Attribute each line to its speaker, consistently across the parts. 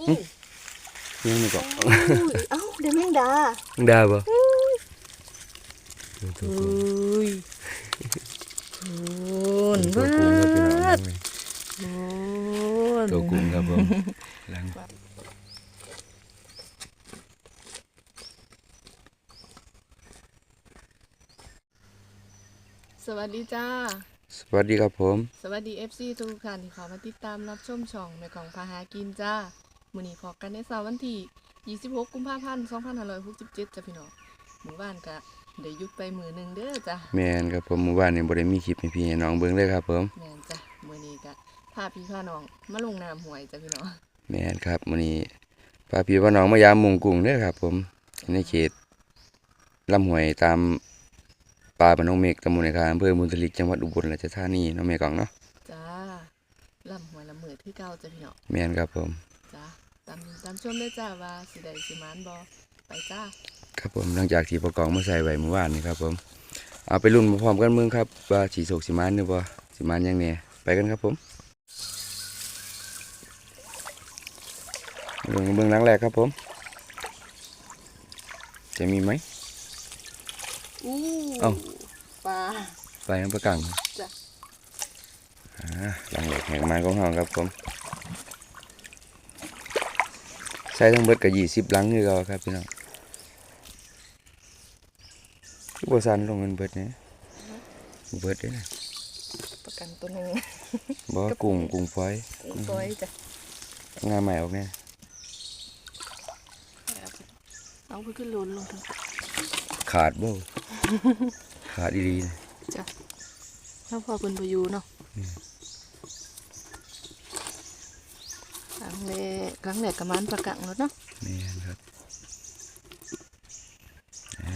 Speaker 1: อู้
Speaker 2: ยังไม่ก็
Speaker 1: อู้เอ้าเดี๋ยวแมงดา
Speaker 2: ดาบ่
Speaker 1: อุ้ย
Speaker 2: ตัว
Speaker 1: คุ
Speaker 2: กุ้
Speaker 1: ณ
Speaker 2: งตัวกุ้งครับพี่น้อง
Speaker 1: วาด
Speaker 2: นี่
Speaker 1: คุณ
Speaker 2: ตัวกุ้งครับผมล้าง
Speaker 1: สวัสดีจ้า
Speaker 2: สวัสดีครับผม
Speaker 1: สวัสดี FC ทุกท่านที่เข้ามาติดตามรับชมช่องแม่ของพาหากินจ้า มื้อนี้พอกันในเสาร์วันที่ 26 กุมภาพันธ์ 2567จ้ะพี่น้องมื้อวานก็ได้หยุดไปมื้อหนึงเด้อจ้ะ
Speaker 2: แมนครับผมเมื่อวานนี้บ่ได้มีคลิปให้พี่ให้น้องเบิ่งเลยครับผม
Speaker 1: แม่นจ้ะมื้อนี้ก็พาพี่พาน้องมาลงน้ำห้วยจ้ะพี่น้อง
Speaker 2: แมนครับมื้อนี้พาพี่ว่าน้องมายามมุงกุ้งเด้อครับ ผมในเขตลำห้วยตามป่าบ้านน้องเมฆตำบลในคาอำเภอบุญทลิกจังหวัดอุบลราชธานีเน้องแม่กองเนาะ
Speaker 1: จ้าลำห้วยลำเหมือที่เก่าจ้ะพี่น้อง
Speaker 2: แมนครับผม
Speaker 1: จ้า ตามตามชมได้จ้าว่าสิได้สิมานบ่ไปจ้า
Speaker 2: ครับผมหลังจากที่ประกองมาใส่ไว้เมื่อวานนี่ครับ ผม เอาไปรุ่นพร้อมๆกันเมืองครับว่าสีโศกสีมานหรือบ่สีมานยังเนี่ยไปกันครับผมลงเบื้องหลังแรกครับผม จะมีไหม
Speaker 1: อู้
Speaker 2: เอ้า
Speaker 1: ปลา
Speaker 2: ไปยังประกัง
Speaker 1: จ้ะ
Speaker 2: อ่าหลังแรกแห่งไม้ของเราครับผม ใส่ทั้งเบิดกับยี่สิบลังคือเราครับพี่น้องคือบัสันลงเงินเบิดเนี่ยเบิดเด้นะ
Speaker 1: ประกันตัวหนึง
Speaker 2: บ่กุ้งกุ้งฝอย
Speaker 1: กุ้งซอยจ้ะ
Speaker 2: งาใหม่ออกแน่
Speaker 1: เอาไปขึ้นหลุนลงทั้ง
Speaker 2: ขาดบ่ขาดดีๆนะ
Speaker 1: จ้ะถ้าพอเป็นประยูเนาะครั้ งแรกครั้งแรกกับมันประกังแล้วเนาะ
Speaker 2: นี่ครับอะ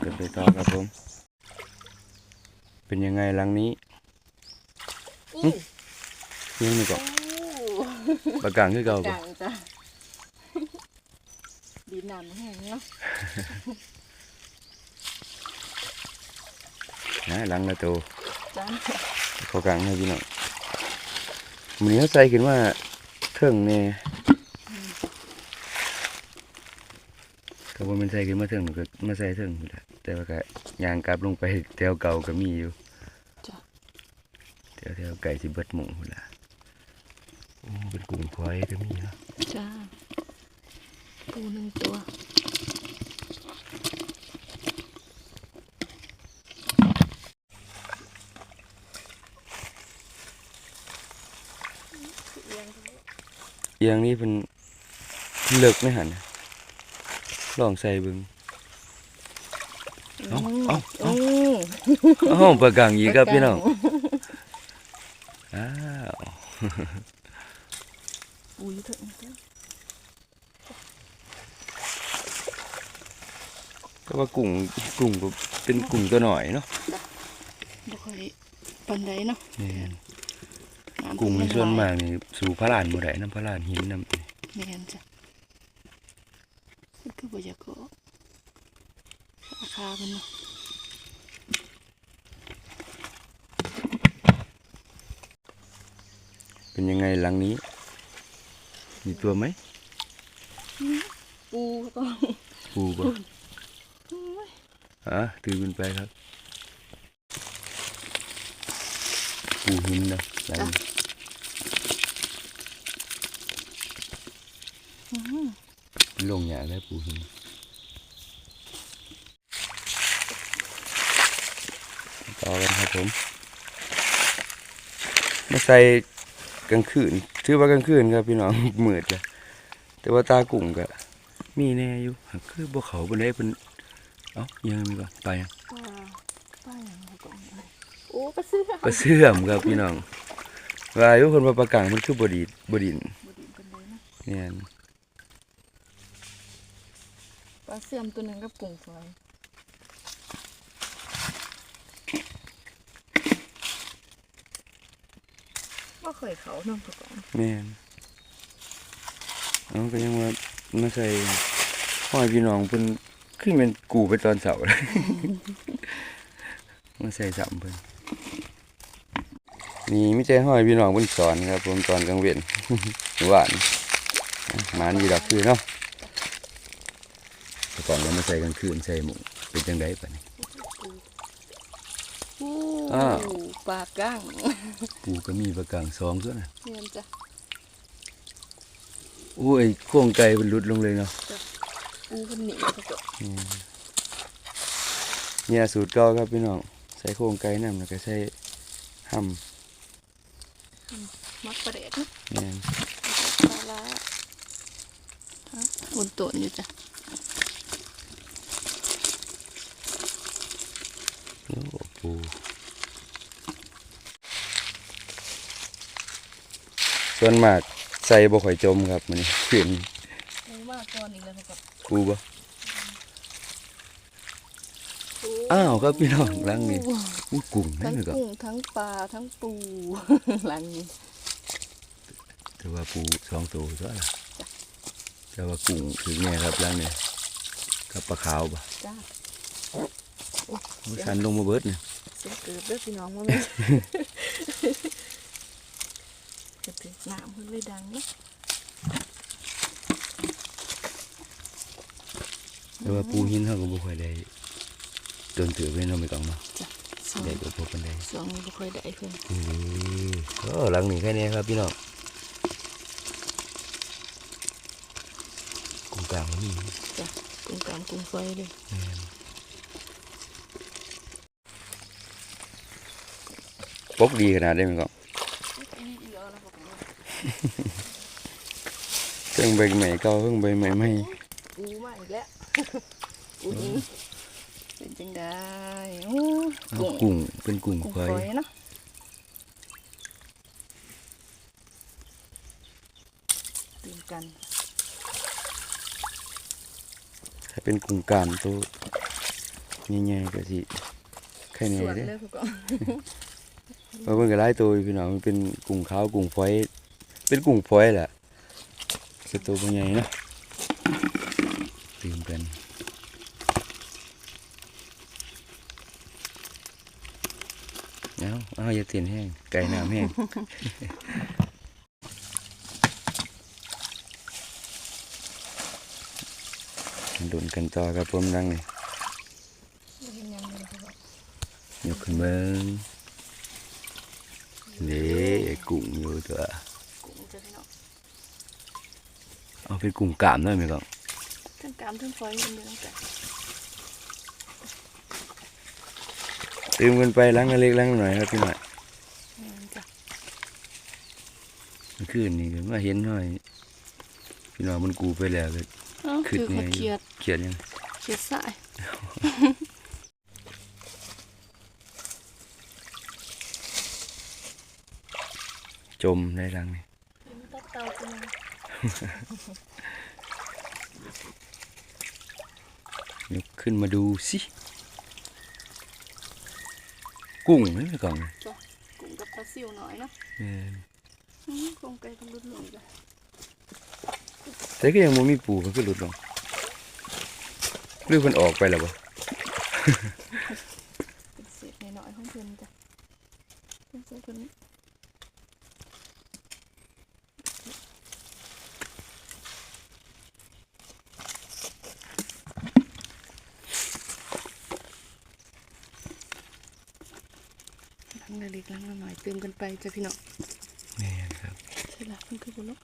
Speaker 2: เกิดไปต่อครับผม เป็นยังไงหลังนี้
Speaker 1: อู้
Speaker 2: ยังไม่ก็ประกังคือเก่าบ่
Speaker 1: กังจ้ะดีน้ำแห้งเนาะ
Speaker 2: นะหลังละโต
Speaker 1: จ้า
Speaker 2: เขากลางให้พี่น้องมันนี้เขาใส่ขึ้นว่า เครื่องเนี่ยก็ว่ามันใส่ขึ้นมาเถิงก็มาใส่เถิงอยู่แหละแต่ว่าก็ยางกลับลงไปแถวเก่าก็มีอยู่
Speaker 1: จ้ะ
Speaker 2: แถวแถวไก่สิเบิดหมูพุ่นละโอ้เป็นกลุ่มพลอยก็มีเนาะ
Speaker 1: จ้าปูหนึ่งตัว
Speaker 2: ยงนี่เป็นเลิกไม่หันน่ะลองใส่เบิ่งเอ้าเอ้าเอ้า
Speaker 1: ม
Speaker 2: อ้าวประกังอีกครับพี่น้องอ้าว
Speaker 1: อุ้ยเถอะ
Speaker 2: ก็ว่ากุ้งกุ้งก็เป็นกุ้งตัวหน่อยเนาะ
Speaker 1: บ่ค่อยปันใดเนาะ
Speaker 2: แม่น
Speaker 1: น้ำ
Speaker 2: กุ้งใน
Speaker 1: มั
Speaker 2: ส่วน
Speaker 1: หลย
Speaker 2: มากนี่สู่พระลานบ่ได้น้ำพระลานหินน้ำ
Speaker 1: แม่นจ้ะมันคือบ่อยากก็ราคามันเนาะ
Speaker 2: เป็นยังไงหลังนี้ มีตัวไหม
Speaker 1: ปูก็
Speaker 2: ปูบ่อะถือขึ้นไปครับ ปูหินนะหลังนี้
Speaker 1: อื้อหือ
Speaker 2: ลงหยาแล้วปูหินต่อกันครับผมมาใส่กลางคืนถือว่ากลางคืนครับพี่น้องมืดจ้ะแต่ว่าตากุ้งก็มีแน่อยู่หากคือบ่เขาบ่ได้เพิ่นเอ้ายังมีบ่ไปอะ
Speaker 1: ปลาปลาอย่างไรก่อนเลยโอ้ ปลาเสื้อ
Speaker 2: ปลาเสื่อมครับพี่น้องว่าอยู่คนว่าปลากลางมันคือบ่ดีดบ่ดิน
Speaker 1: บ่ดีเป็นเลยนะ
Speaker 2: เนี่ย
Speaker 1: ปลาเสื่อมตัวหนึงกับกุ้งฝอยว่าเคยเขาเน้องก่อน
Speaker 2: แม่นเอาก็ยังว่ามาใส่ห้อยพี่น้องเพิ่นขึ้นเป็นกูไปตอนเสาร์เลยมาใส่สามเพิ่น นี่ไม่ใช่ห้อยพี่น้องเพิ่นสอนครับผมตอนกลางเว้นหวานหมานอยู่ดอกคือเนาะแต่ก่อนเราไม่ใส่กลางคืนใส่หมูเป็นจังไดปะนี่
Speaker 1: อู้
Speaker 2: อ้าว
Speaker 1: ปลาก้าง
Speaker 2: ปูก็มีประกังสองตัวนะ
Speaker 1: เนียนจ้ะ
Speaker 2: โอ้ยโค้งไก่มันหลุดลงเลยเนาะ
Speaker 1: ปูมันหนีแล้วก็
Speaker 2: เนี่ยสูตรเก่าครับพี่น้องใส่โค้งไก่น้ำแล้วก็ใส่ห้
Speaker 1: มักประเด็ดนะำ
Speaker 2: เนี่ย
Speaker 1: ปลาละฮะบนโต๊ะอยู่จ้ะ
Speaker 2: โอ้ปูส่วนมากใส่บ่ข่อยจมครับมันขึ้น
Speaker 1: ลงมากก่อนอีกแล้วครับ
Speaker 2: ปูบ่อ้าวครับพี่น้องหลังนี้อู้กุ้งนั่
Speaker 1: ทั้
Speaker 2: น
Speaker 1: ง
Speaker 2: เลยก็
Speaker 1: กุ้งทั้งปลาทั้งปูหลังนี้
Speaker 2: แต่ว่าปูสองตัวซะล่ะแต่ว่ากุ้งถึงแน่ครับหลังนี้กับปลาขาวบ่
Speaker 1: จ้า
Speaker 2: สันลงมาเบิดเนี่ย
Speaker 1: เสียเกิดเด้อพี่น้องว่าแม่จะถึงน้ำเพิ่นเลยดังเนาะ
Speaker 2: แต่ว่าปูหินเขาก็บ่ค่อยได้โดนถือไว้เนาะไม่ต้องเนาะ
Speaker 1: จ้ะสอง
Speaker 2: ได้ก็พบกันได้
Speaker 1: สองนี้บ่ค่อยได้เพิ่น
Speaker 2: อือโอ้หลังนี้แค่นี้ครับพี่น้องกุ้งก ลางมันมี
Speaker 1: จ้ะกุ้งกามกุ้งไฟเลย
Speaker 2: แม่นปกดีขนาดได้ไหมก็เพิ่งใบใหม่เก่าเพิ่งใบใหม่ใหม่
Speaker 1: ปูมาอีกแล้วปูนี้เป็นจังได้โอ้
Speaker 2: เอา
Speaker 1: กุ้ง
Speaker 2: กุ้งเป็นกุ้ง
Speaker 1: กุ้ง
Speaker 2: ควา
Speaker 1: ฝ
Speaker 2: ย
Speaker 1: อยเนาะตื่นกัน
Speaker 2: ถ้า เป็นกุ้งกามตัวใหญ่ๆก็สิแค่นี้
Speaker 1: ส่วน
Speaker 2: เด้
Speaker 1: เลยพวกก็
Speaker 2: มาเบิ่งก็หลายตัวอยู่พี่น้องมันเป็นกุ้งขาวกุ้งฝอย เป็นกุ้งฝอยแหละคือตัวบ่ใหญ่เนาะตื่มกันเอาเอาอย่าเตียนแห้งไก่น้ำแห้ง ดุนกันต่อครับผมดังนี่
Speaker 1: บ่เห็นหยังเลยพวกก็
Speaker 2: ยกขึ้นเบิ่งนี่กุ้งอยู่ตัว
Speaker 1: กุ้งจะพี่น้อง
Speaker 2: เอาเป็นกุ้งกามได้ไหมครับ
Speaker 1: ทั้งกามทั้งฝอยมันเดียวกัน
Speaker 2: ตื่มกันไปล้างอันเล็กล้างอันหน่อยครับพี่หน่อย
Speaker 1: แม่นจ้ะ
Speaker 2: เมื่อคืนนี่ก็มาเห็นหน่อย พี่น้องมันกูไปแล้วเลย
Speaker 1: เอ้า
Speaker 2: ขึ้
Speaker 1: คื
Speaker 2: น
Speaker 1: อเขา
Speaker 2: ไง
Speaker 1: เขียด
Speaker 2: เขียดยัง
Speaker 1: เขียดสาย
Speaker 2: จมในรังนี่
Speaker 1: มันตัดเตาไปเลย
Speaker 2: ยกขึ้นมาดูสิ กุ้งนี่ไหมก่อน
Speaker 1: จ้ะกุ้งกับปลาซิวหน่อยเนาะ
Speaker 2: เออ
Speaker 1: อืมกุ้งไก่ต้องรุดลงจ้ะ
Speaker 2: แต่ก็ยังไม่มีปูก็คือหลุดลง หรือมันออกไปแล้วบ่
Speaker 1: เป็นเศษหน่อยๆของเพิ่นจ้ะเพิ่นใส่เพิ่นล้างละเล็กล้างละหน่อยเติมกันไปจ้ะพี่น้อง
Speaker 2: แม่นครับ
Speaker 1: ใช่ละมันคือบุญเนาะ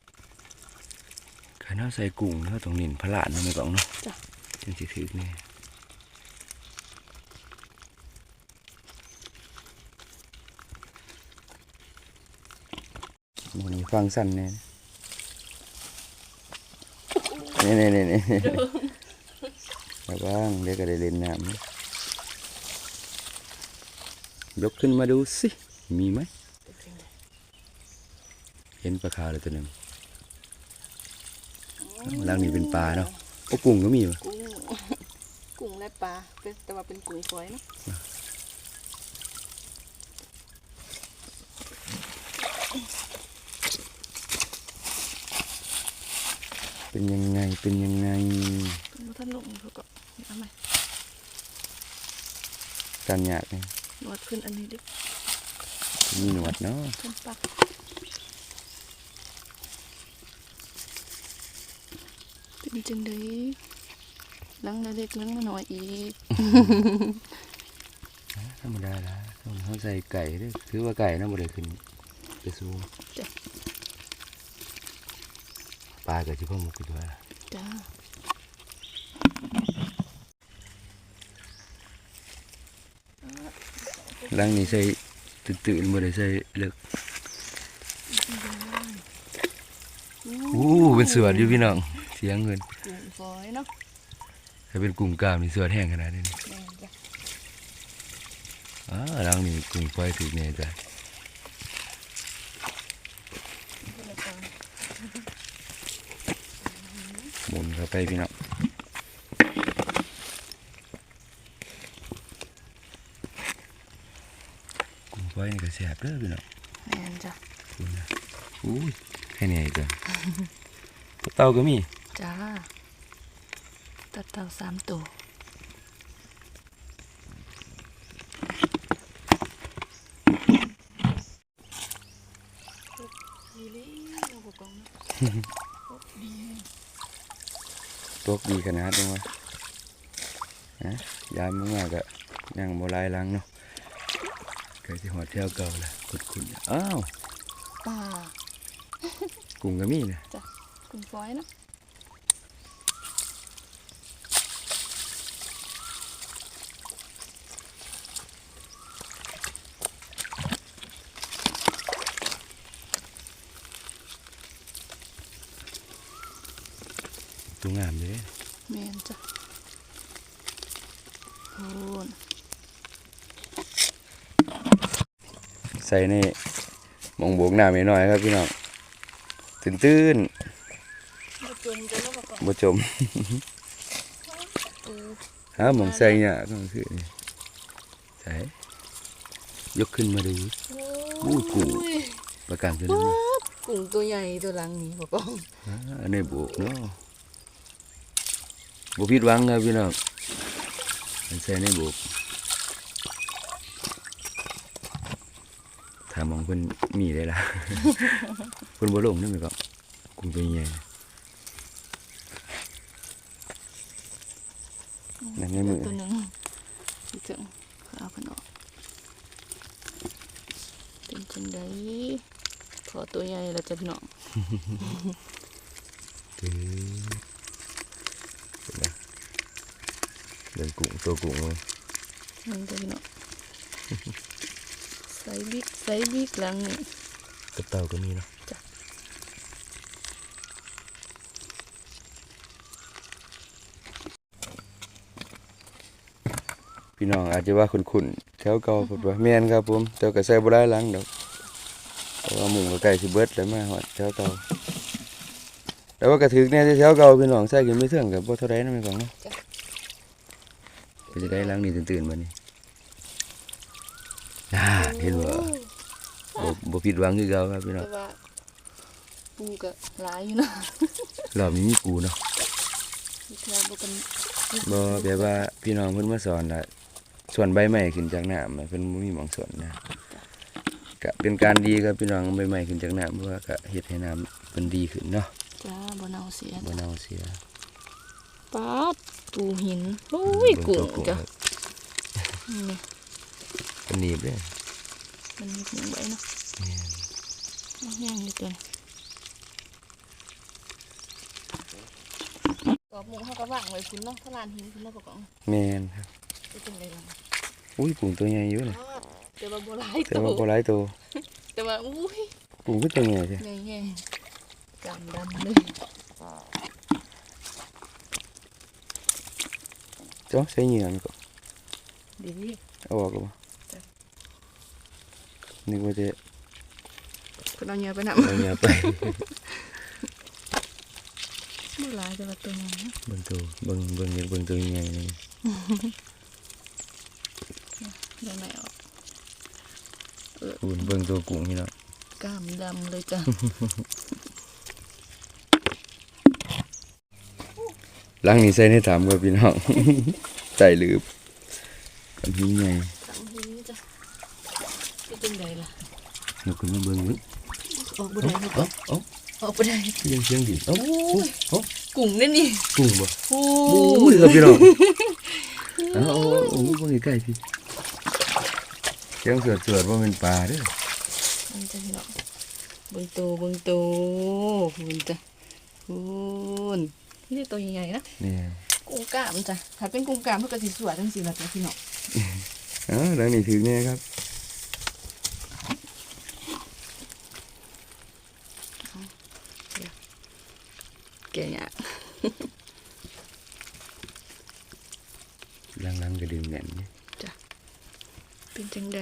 Speaker 2: ขันเอาใส่กุ้งแล้วต้องเน้นพระลานเนาะไม่ก่อนเนาะ
Speaker 1: จ้ะ
Speaker 2: จังสิถึกแน่มูนี่ฟังสั้นแน่นี่นี่นี่นี่ระวังเดี๋ยวก็ได้เล่นน้ำยกขึ้นมาดูสิ มีไหม เห็นปลาขาวเลยตัวหนึ่งหลังนี้เป็นปลาเนาะโอ้กุ้งก็มีวะ
Speaker 1: กุ้งกุ้งและ ปลาเป็นแต่ว่าเป็นกุ้งฝอยเนาะ
Speaker 2: เป็นยังไงเป็นยังไง
Speaker 1: เพิ่นบ่ทันลงเขาก็เอามา
Speaker 2: การหยาดเนี่ย
Speaker 1: นวดขึ้นอันนี้ดิ
Speaker 2: มีหนวดเนาะ
Speaker 1: ขึ้นปักเป็นจังไดห ลังเล็กๆหลังมาหน่อยอีก
Speaker 2: ธรรมดาละต้องเขาใส่ไก่เด้วยถือว่าไก่น่าบ่ได้ขึ้นไปสูง
Speaker 1: จ้ะ
Speaker 2: ปลากับชิพ่อมุกอยู่ว่า
Speaker 1: จ้า
Speaker 2: หลังนี้ใส่ตื่นๆบ่ได้ใส่เลิกอู้เป็นสวนอยู่พี่น้องเสียงเงิน
Speaker 1: กุ้งฝอยเนาะ
Speaker 2: ถ้าเป็นกลุ่มกล้ามนี่สวนแห้งขนาดนี้
Speaker 1: แม่นจ้ะ
Speaker 2: อ่าหลังนี้กลุ่มไฟถึกแน่จ้ะ
Speaker 1: แล้วก็
Speaker 2: หมุนเข้าไปพี่น้องกลุ่มไฟนี่ก็แซ่บเด้อพี่น้อง
Speaker 1: แม่นจ้ะ
Speaker 2: คุณนะอุ้ยแค่นี้เองจ้ะเต่าก็มี
Speaker 1: จ้า ตัดเต่าสามตัวดีเลยเราบอกกองนะดี
Speaker 2: ตกดีขนาดนี้วะฮะยามมากๆก็ยังโบรายหลังเนาะเกิดที่หอดเที่ยวเก่าแหละขุดขุดอ้าว
Speaker 1: ป่า
Speaker 2: กุ้งก็มีนะ
Speaker 1: กุ้งฝอยเนาะ
Speaker 2: ตัวงามเลย
Speaker 1: แม่นจ้ะโอ้น
Speaker 2: ใส่ในหมองโบกน้ำนิดหน่อยครับพี่น้องตื่นตื้น
Speaker 1: มาจมจะแล้วบอกก่อน
Speaker 2: ๆบ่จม
Speaker 1: ปู
Speaker 2: หาหมองใส่เนี่ยก็คือนี่ใส่ยกขึ้นมาดูอู้กุ้งประกันตัวนั้นนะ
Speaker 1: กุ้งตัวใหญ่ตัวหลังนี้บอกก่อน
Speaker 2: อ่าอันนี้บวกเนาะ บ่ผิดหวังครับพี่น้องมันใส่ในบวกถ้ามองเพิ่นมีได้ล่ะเพิ่นบ่ลงนั่นแหละก็กุ้งตัวใหญ่นั่นในมือ
Speaker 1: ตัวหนึ่งอีกถึงเอาเพิ่นออกเป็นจังไดพอตัวใหญ่แล้วจ้ะพี่น้อง
Speaker 2: ตื้อเห็นไหม เดินกุ้งตัวกุ้งเลย
Speaker 1: มันจ้ะพี่น้องใส่บิ๊กใส่บิ๊กหลังนี่
Speaker 2: กับเต่าก็มีเนาะ
Speaker 1: จ้ะ
Speaker 2: พี่น้องอาจจะว่าคุ้นๆแถวเก่าพุ่นว่าแม่นครับผมแต่ก็ใส่บ่ได้หลังดอกเพราะว่าหมุงก็ใกล้สิเบิดแล้วมาฮอดแถวเก่าแต่ว่ากระถึกเนี่ยแถวเก่าพี่น้องใส่ขึ้นไม่เทื่องกับบ่เท่าใดนะแม่ของเนาะ ก็จะได้หลังนี่ตื่นๆบัดนี้อ่าเห็นบ่บ่บ่ผิดหวังคือเก่าครับพี่น้อ
Speaker 1: แต่
Speaker 2: ง
Speaker 1: ว่าปูก็หลายอยู่เนาะ
Speaker 2: รอบนี้มีปูเนาะ
Speaker 1: มีแค่บ่กัน
Speaker 2: บ่แบบว่าพี่น้องเพิ่นมาสอนละส่วนใบไม้ขึ้นจากน้ำเพิ่นบ่มีหม่องสวนนะก็เป็นการดีครับพี่น้องใบไม้ขึ้นจากน้ำเพราะว่าก็เฮ็ดให้น้ำเพิ่นดีขึ้นเนาะ
Speaker 1: จ้าบ่เน่าเสีย
Speaker 2: บ่เน่าเสีย
Speaker 1: ป๊าด ปูหินโอ้ย
Speaker 2: เบิ่
Speaker 1: กุ้ง
Speaker 2: ตัว
Speaker 1: จ้ะ
Speaker 2: ครับ
Speaker 1: นี่
Speaker 2: เป็นหนีบเด้อ
Speaker 1: มันมีหนึ่งไว้เนาะ
Speaker 2: แม่น
Speaker 1: เอาย่างอยู่ตัวนี้กอบหมูเขาก็วางไว้พุ่นเนาะถ้าลานหินพุ่นเนาะบอกกอง
Speaker 2: แม่นครับ
Speaker 1: จะเป็นไรล่ะ
Speaker 2: อุ้ยกุ้งตัวใหญ่อยู่น่ะ
Speaker 1: แต่ว่าบ่หลาย
Speaker 2: แต่
Speaker 1: ตัว
Speaker 2: ว่าบ่หลายตัว
Speaker 1: แต่ว่าอุ้ย
Speaker 2: กุ้งคือตัวใหญ่ใช่
Speaker 1: ใหญ่แง่จำดำเลย
Speaker 2: จ้ะใส่เหงื่อมันก็
Speaker 1: ดี
Speaker 2: เอาออกแล้วบ่
Speaker 1: จ้ะ
Speaker 2: นึกว่าจะ
Speaker 1: คุณเอาเนื้อไปนำ
Speaker 2: เอาเหงื่อไป
Speaker 1: บ่หลายแต่ว่าตัวใหญ่เนาะ
Speaker 2: เบิ่งตัวเบิ่งเบิ่งเบิ่งตัวใหญ่นี่
Speaker 1: ยังไม่ออก
Speaker 2: คุณเบิ่งตัวกุ้งพี่น้อง
Speaker 1: กล้ามดำเลยจ้ะ
Speaker 2: หลังนี้ใส่ในถามกับพี่น้องใจลืบกันหินใหญ่
Speaker 1: สังหินนี่จ้ะเป็นจังไดล่ะ
Speaker 2: ยกขึ้นมาเบิ่งดู
Speaker 1: ออกบ่ได้
Speaker 2: เอ้าเอ้า
Speaker 1: ออกไปได้
Speaker 2: ยังเสียงดินเอ้าโอ้โอ้
Speaker 1: กุ้งนี่นี่
Speaker 2: กุ้งบ่
Speaker 1: โอ้
Speaker 2: โอ้ยครับพี่น้องเอาเอาเอาเอาเบิ่งใกล้ๆพี่เสียงเสือดเสือดว่าเป็นปลาเด้อ
Speaker 1: มันจะเนาะเบิ่งโตเบิ่งโตคุณจ้ะคุณ นี่ได้ตัวใหญ่ๆนะ
Speaker 2: เนี่ย
Speaker 1: กุ้งกล้ามจ้ะถ้าเป็นกุ้งกล้ามเพื่อก็สิสวยจังสิล่ะจ้ะพี่น้อง
Speaker 2: อ๋อดังนี้ถึงแน่ครับ
Speaker 1: แก่ยาก
Speaker 2: ลังๆก็ดึงแน่นนี่
Speaker 1: เป็นจังได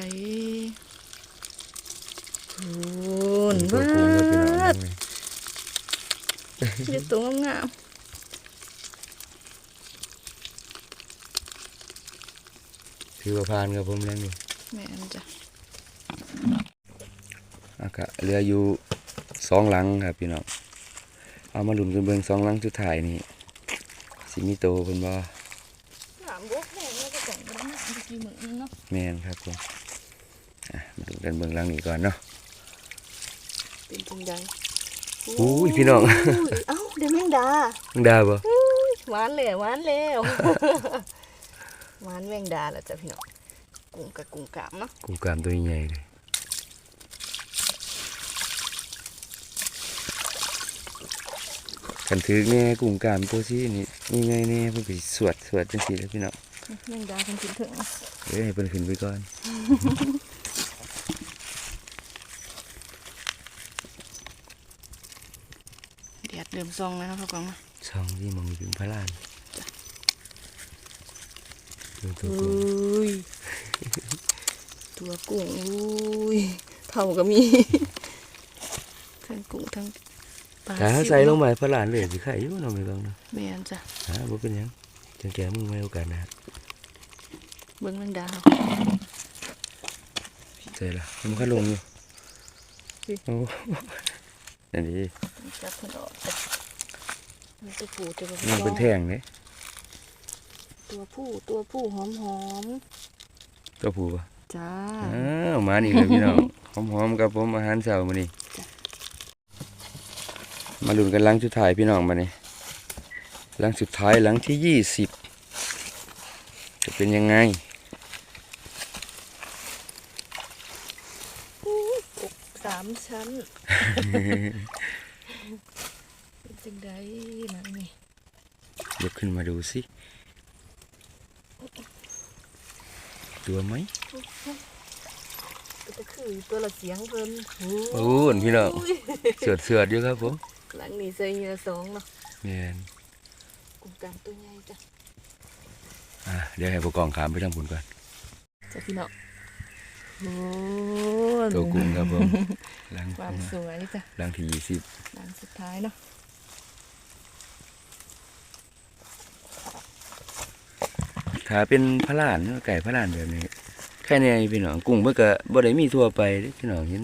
Speaker 1: คุณ
Speaker 2: ตัว
Speaker 1: ว้า
Speaker 2: กุ้งครับพี่น้อง
Speaker 1: ด
Speaker 2: ดังนี้
Speaker 1: เดี๋ยวตัวงาม
Speaker 2: ถือว่าผ่านครับผมแล้วนี่
Speaker 1: ๆแม่นจ้ะ
Speaker 2: อากะเหลืออยู่สองหลังครับพี่น้องเอามาลุ้นกันเบิ่งสองหลังสุดท้ายนี่สิมีโตเพิ่นบ่
Speaker 1: ถามบุกแม่แล้วก็ก่อนก็ได้นะเมื่อกี้เหมือนเนาะ
Speaker 2: แม่นครับผมอะมาดูกันเบิ่งหลังนี้ก่อนเนาะ
Speaker 1: เป็นจังได
Speaker 2: อุ้ยพี่น้อง
Speaker 1: เอ้าเดี๋ยวแมงดา
Speaker 2: มึงดาบ่
Speaker 1: หวานเลยหวานแล้ว หวานแมงดาแล้วจ้ะพี่น้องกุ้งกับกุ้งกามเนาะ
Speaker 2: กูกล้ามตัวใหญ่เลยคันถือแน่กุ้งกล้ามตัวสินี่นี่ไงแน่เพิ่นก็สิสวดสวดจังซี่แหล้วพี่น้อง
Speaker 1: แมงดาเป็นกินถึง
Speaker 2: เอ้ยให้เพิ่นขึ้นไปก่อน
Speaker 1: เดียดเดิมซองแล้วนะพ่อกองนะ
Speaker 2: ช่องที่มองเป็นพระลานดูตัว
Speaker 1: อ
Speaker 2: กุ้งุ้
Speaker 1: ยตัวกุ้งอุ้ยเท่าก็มีทั้งกุ้งทั้งปลา
Speaker 2: ใส่ลงไปพระลานเลยสิไข่ยู่งเนาไม่ต้องนะ
Speaker 1: แม่นจ้ะ
Speaker 2: ฮะบ่เป็นยังจังแกมึงไม่โอกาสนะ
Speaker 1: เบิ่งแมงดาเฮา
Speaker 2: ใส่ละมันก็ลงอยู่โอ้นั่นดี
Speaker 1: จับเพิ่นออกมันตัวผู้ตัว
Speaker 2: มันเป็นแท่งเด้
Speaker 1: ตัวผู้ตัวผู้หอมหอม
Speaker 2: ตัวผู้ปะ
Speaker 1: ๆจ้า
Speaker 2: อ้าวมานี่เลยพี่น้องหอมๆกับผมอาหารเช้ามื้อนี้
Speaker 1: จ้ะ
Speaker 2: มาลุ้นกันหลังสุดท้ายพี่น้องมานี่หลังสุดท้ายหลังที่ยี่สิบจะเป็นยังไง
Speaker 1: อกสามชั้นเป็นจังไดนั่นนี่
Speaker 2: ยกขึ้นมาดูสิ ตัวไหม
Speaker 1: ก็จะคือตัวละเสียงเพิ่น
Speaker 2: โอ้นพี่น้องเสือดเสือดอยู่ครับผม
Speaker 1: หลังนี้ใส่เหงื่อสองเนาะ
Speaker 2: แม่น
Speaker 1: กลุ่มกลางตัวใหญ่จ้ะ
Speaker 2: อะเดี๋ยวให้ผู้กองขามไปทางบุญก่อน
Speaker 1: จ้ะพี่น้องโอ้
Speaker 2: ตัวกุ้งครับผมหลัง
Speaker 1: ความสวยจ้ะ
Speaker 2: หลังที่ยี่สิบ
Speaker 1: หลังสุดท้ายเนาะ
Speaker 2: ถ้าเป็นพระลานไก่พระลานแบบนี้แค่นี้พี่น้องกุ้งเมื่อก็บ่ได้มีทั่วไปเด้พี่น้องเห็น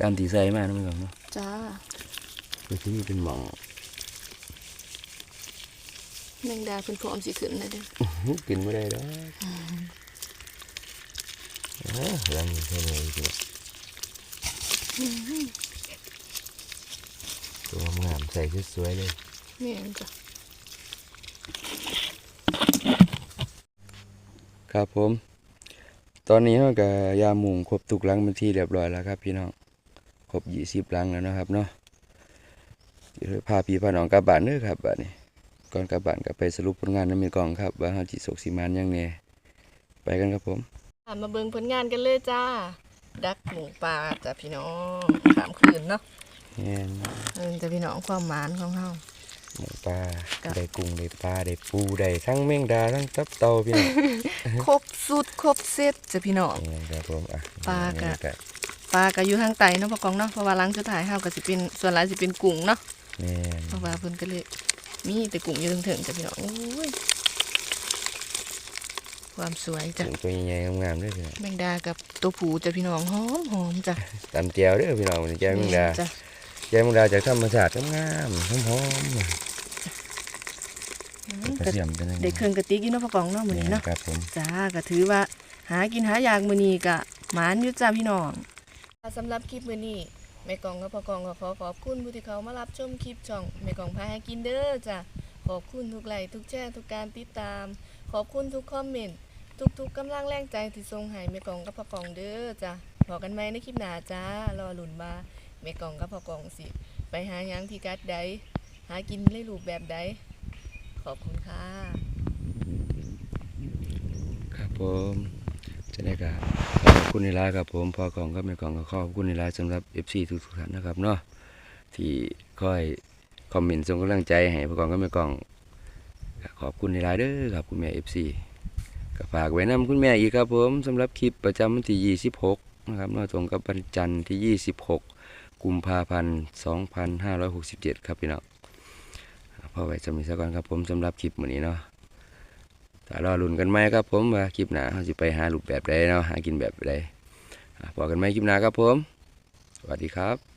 Speaker 2: ตามที่ใส่มาเนาะพี่น้องเนาะ
Speaker 1: จ้า
Speaker 2: คือที่นี่เป็นหม่อง
Speaker 1: แมงดาเพิ่นพร้อมสิขึ้นแล้วเด้อ
Speaker 2: อื้อหือกินไม่ได้ดอกอ่าหลังนี้แค่นี้พี่น้องตัวงามใส่สวยๆเลย
Speaker 1: แม่นจ้ะ
Speaker 2: ครับผม ตอนนี้เราก็ยาหมุงครบทุกหลังเป็นที่เรียบร้อยแล้วครับ พี่น้องครบยี่สิบหลังแล้วนะครับเนาะเดี๋ยวพาพี่พาน้องกลับบ้านเด้อครับบ้านนี้ก่อนกลับบ้านก็ไปสรุปผลงานน้ำมีกล่องครับว่าเฮาจิสกสิมานยังแน่ไปกันครับผม
Speaker 1: อะมาเบิ่งผลงานกันเลยจ้า ดักหมูป่าจ้ะพี่น้องขามคืนเนาะ
Speaker 2: แม่น
Speaker 1: เออจ้ะพี่น้องความหมานของเฮา
Speaker 2: หมูปลา
Speaker 1: ครับ
Speaker 2: ได้กุ้งได้ปลาได้ปูได้ทั้งแมงดาทั้งตับเต่าพี่น้อง
Speaker 1: ครบสุดครบเซตจ้ะพี่น้อง
Speaker 2: แม่นครับผมอะ
Speaker 1: ปลากะ
Speaker 2: นี่ก็
Speaker 1: ปลาก็อยู่ทางใต้เนาะพ่อกองเนาะเพราะว่าหลังสุดท้ายเฮาก็สิเป็นส่วนหลายสิเป็นกุ้งเนาะ
Speaker 2: แม่น
Speaker 1: เพราะว่าเพิ่นก็เลยมีแต่กุ้งอยู่ถึงๆจ้ะพี่น้องโอ้ยความสวยจ้ะ
Speaker 2: กุ้งตัวใหญ่ๆงามๆเด้อพี่น้อง
Speaker 1: แมงดากับตัวผูจ้ะพี่น้องหอมหอมจ้ะ
Speaker 2: ตำเจียวเด้อพี่น้องวันนี้แกงแมงดา
Speaker 1: จ้ะ
Speaker 2: แกงแมงดาจากธรรมชาติงามๆหอมๆ
Speaker 1: อืม
Speaker 2: กระ
Speaker 1: ก็
Speaker 2: เทียมเป็นยังไง
Speaker 1: ได้เครื่องกระติกอยู่เนาะพ่อกองเนาะมื้อนี้เนาะ
Speaker 2: ครับผม
Speaker 1: จ้าก็ถือว่าหากินหาอยากมื้อนี้ก็หมานอยู่จ้าพี่น้องสำหรับคลิปมื้อนี้แม่กองกับพ่อกองก็ขอขอบคุณผู้ที่เขามารับชมคลิปช่องแม่กองพาหากินเด้อจ้ะขอบคุณทุกไลค์ทุกแชร์ทุกการติดตาม ขอบคุณทุกคอมเมนต์ทุกๆกำลังแรงใจที่ส่งให้แม่กองกับพ่อกองเด้อจ้ะพอกันไหมในคลิปหน้าจ้ารอหลุนมาแม่กองกับพ่อกองสิ ไปหาหยังที่กัดใดหากินในรูปแบบใด ขอบคุณค่ะ
Speaker 2: ครับผมจะได้กับขอบคุณในไลน์ครับผมพอกล่องก็ไม่กล่องก็ขอบคุณในไลน์สำหรับ FC ทุกท่านนะครับเนาะที่คอยคอมเมนต์ส่งกำลังใจให้พอกองก็ไม่กล่องขอบคุณในไลน์เด้อครับคุณแม่ FC ก็ฝากไว้นำคุณแม่อีกครับผมสำหรับคลิปประจำวันที่26นะครับเนาะตรงกับวันจันทร์ที่ 26 กุมภาพันธ์2567 ครับพี่น้อง พอไว้สำนีสักก่อนครับผมสำหรับคลิปมือนี้เนาะถ้ารอลุ้นกันไหมครับผมว่าคลิปหน้าเราจะไปหารูปแบบใดเนาะหากินแบบใดพอกันไหมคลิปหน้าครับผม สวัสดีครับ